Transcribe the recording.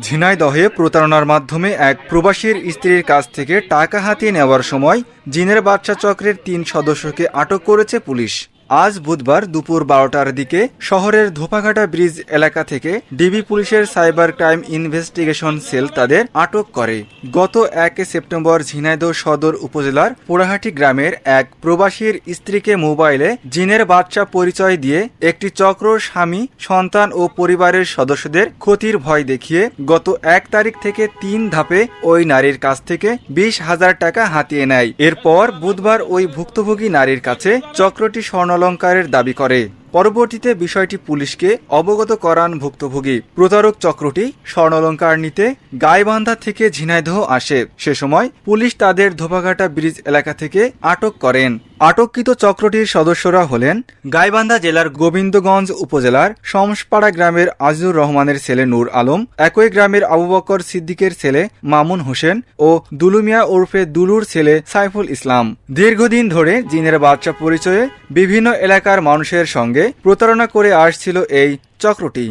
ঝিনাইদহে প্রতারণার মাধ্যমে এক প্রবাসীর স্ত্রীর কাছ থেকে টাকা হাতিয়ে নেওয়ার সময় জিনের বাচ্চা চক্রের তিন সদস্যকে আটক করেছে পুলিশ। আজ বুধবার দুপুর বারোটার দিকে শহরের ধোপাঘাটা ব্রিজ এলাকা থেকে ডিবি পুলিশের সাইবার ক্রাইম ইনভেস্টিগেশন সেল তাদের আটক করে। গত এক সেপ্টেম্বর ঝিনাইদহ সদর উপজেলার পোড়াহাটি গ্রামের এক প্রবাসীর স্ত্রীকে মোবাইলে জিনের বাচ্চা পরিচয় দিয়ে একটি চক্র স্বামী, সন্তান ও পরিবারের সদস্যদের ক্ষতির ভয় দেখিয়ে গত এক তারিখ থেকে তিন ধাপে ওই নারীর কাছ থেকে বিশ হাজার টাকা হাতিয়ে নেয়। এরপর বুধবার ওই ভুক্তভোগী নারীর কাছে চক্রটি স্বর্ণালঙ্কারের দাবি করে। পরবর্তীতে বিষয়টি পুলিশকে অবগত করান ভুক্তভোগী। প্রতারক চক্রটি স্বর্ণালঙ্কার নিতে গাইবান্ধা থেকে ঝিনাইদহ আসে। সে সময় পুলিশ তাদের ধোপাঘাটা ব্রিজ এলাকা থেকে আটক করেন। আটককৃত চক্রটির সদস্যরা হলেন গাইবান্ধা জেলার গোবিন্দগঞ্জ উপজেলার শমসপাড়া গ্রামের আজিজুর রহমানের ছেলে নূর আলম, একই গ্রামের আবু বকর সিদ্দিকের ছেলে মামুন হোসেন ও দুলুমিয়া ওরফে দুলুর ছেলে সাইফুল ইসলাম। দীর্ঘদিন ধরে জিনের বাচ্চা পরিচয়ে বিভিন্ন এলাকার মানুষের সঙ্গে প্রতারণা করে আসছিল এই চক্রটি।